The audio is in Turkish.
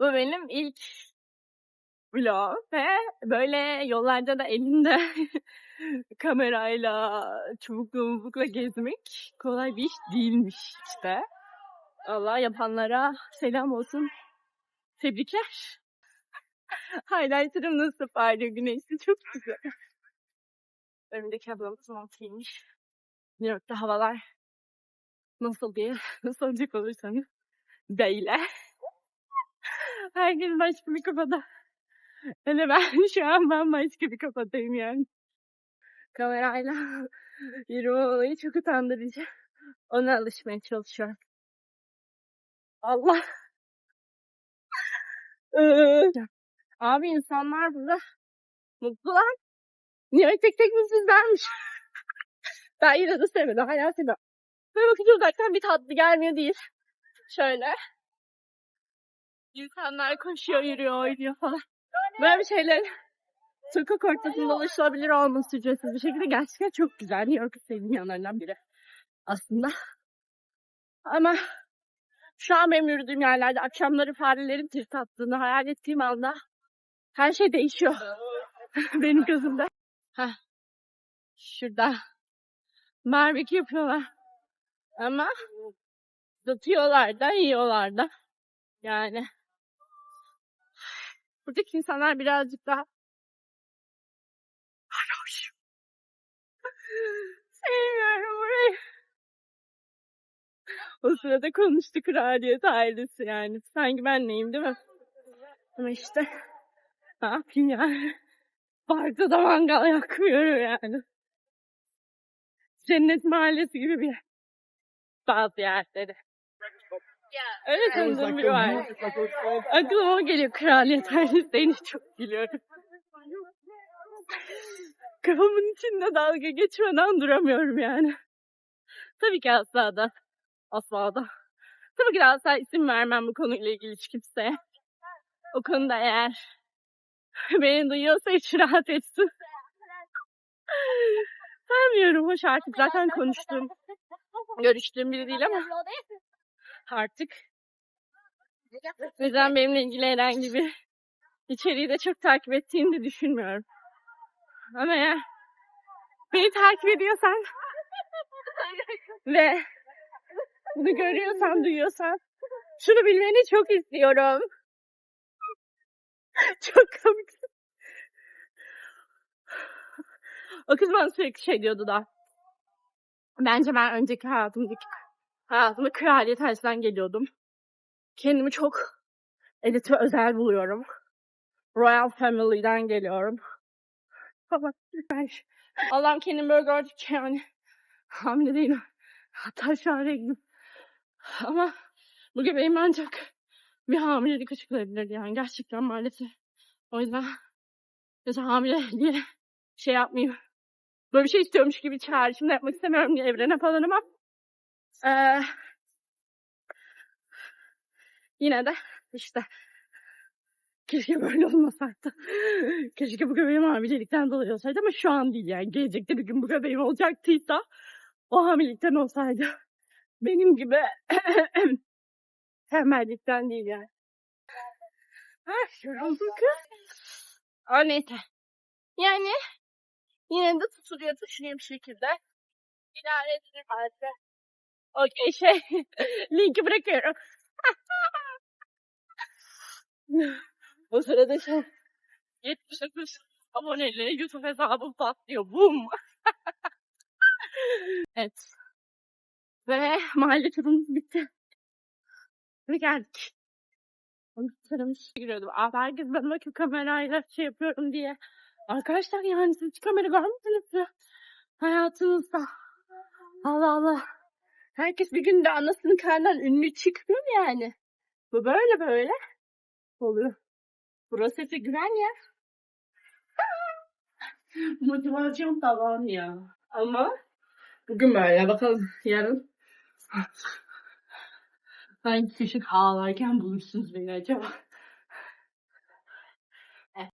Bu benim ilk vlog ve böyle yollarda da elinde kamerayla, çubukla mubukla gezmek kolay bir iş değilmiş işte. Allah yapanlara selam olsun. Tebrikler. Highlighter'ım nasıl parlıyor güneşli çok güzel. Önümdeki ablamız montiymiş. New York'ta havalar nasıl diye soracak olursanız böyle. Herkes başka bir kafada. Hele ben şu an bambaşka bir kafadayım yani. Kamerayla yürüme olayı çok utandırıcı. Ona alışmaya çalışıyorum. Allah. Abi insanlar burada mutlular. Niye tek tek mutsuzlarmış? ben yine de sevmedim. Hala sevmiyorum. Böyle bakınca uzaktan bir tatlı gelmiyor değil. Şöyle. İnsanlar koşuyor, yürüyor, oynuyor falan. Böyle bir şeyler sokak ortasında ulaşılabilir olması ücretsiz bir şekilde gerçekten çok güzel. New York'un sevdiğim yanlarından biri aslında. Ama şu an benim yürüdüğüm yerlerde akşamları farelerin tırt attığını hayal ettiğim anda her şey değişiyor. benim gözümde. Heh. Şurada barbekü yapıyorlar. Ama satıyorlar da yiyorlar da. Yani buradaki insanlar birazcık daha Varoş. Sevmiyorum burayı. O sırada konuştu kraliyet ailesi yani. Sanki ben neyim değil mi? Ama işte ne yapayım yani. Parkta da mangal yakmıyorum yani. Cennet mahallesi gibi bir yer. Bazı yerleri. Öyle tanıdığım biri var. Aklıma o geliyor kraliyet ailesi deyince çok gülüyorum. Kafamın içinde dalga geçmeden duramıyorum yani. Tabii ki asla da. Asla da. Tabii ki de asla isim vermem bu konuyla ilgili hiç kimseye. O konuda eğer beni duyuyorsa hiç rahat etsin. Sanmıyorum hoş artık zaten konuştuğum, görüştüğüm biri değil ama artık o yüzden benimle ilgili herhangi bir içeriği de çok takip ettiğini de düşünmüyorum. Ama eğer beni takip ediyorsan ve bunu görüyorsan, duyuyorsan şunu bilmeni çok istiyorum. çok komik. O kız bana sürekli şey diyordu da. Bence ben önceki hayatımdaki hayatımda kraliyet ailesinden geliyordum. Kendimi çok elit ve özel buluyorum. Royal Family'den geliyorum. Ama Allah'ım kendimi böyle gördükçe yani hamile değilim. Hatta şu an reglim. Ama bu göbeğim ancak bir hamilelik açıklayabilirdi yani gerçekten maalesef. O yüzden mesela hamile diye şey yapmayayım. Böyle bir şey istiyormuş gibi çağrışımda yapmak istemiyorum diye evrene falan ama ee, yine de işte keşke böyle olmasaydı. keşke bu göbeğim hamilelikten dolayı olsaydı ama şu an değil yani. Gelecekte bir gün bu göbeğim olacaktıysa o hamilelikten olsaydı. Benim gibi tembellikten değil yani. Ha, yoruldum kız. Aa, neyse. Yani yine de tutuluyor taşınıyor şekilde. İdare edilir halde. Okey şey. linki bırakıyorum. o sırada şey. 79 aboneli YouTube hesabım patlıyor. Boom. evet. Ve mahalle turumuz bitti. Ve geldik. Onu taramış giriyordum. Abi herkes bana bakıp kamerayla şey yapıyorum diye. Arkadaşlar yani siz hiç kamera görmediniz mi? Hayatınızda. Allah Allah. Herkes bir günde anasının karnından ünlü çıkmıyor mu yani? Bu böyle böyle oluyor. Burası Efe güven ya. Motivasyon tavan ya. Ama bugün böyle bakalım yarın hangi kişi ağlarken bulursunuz beni acaba?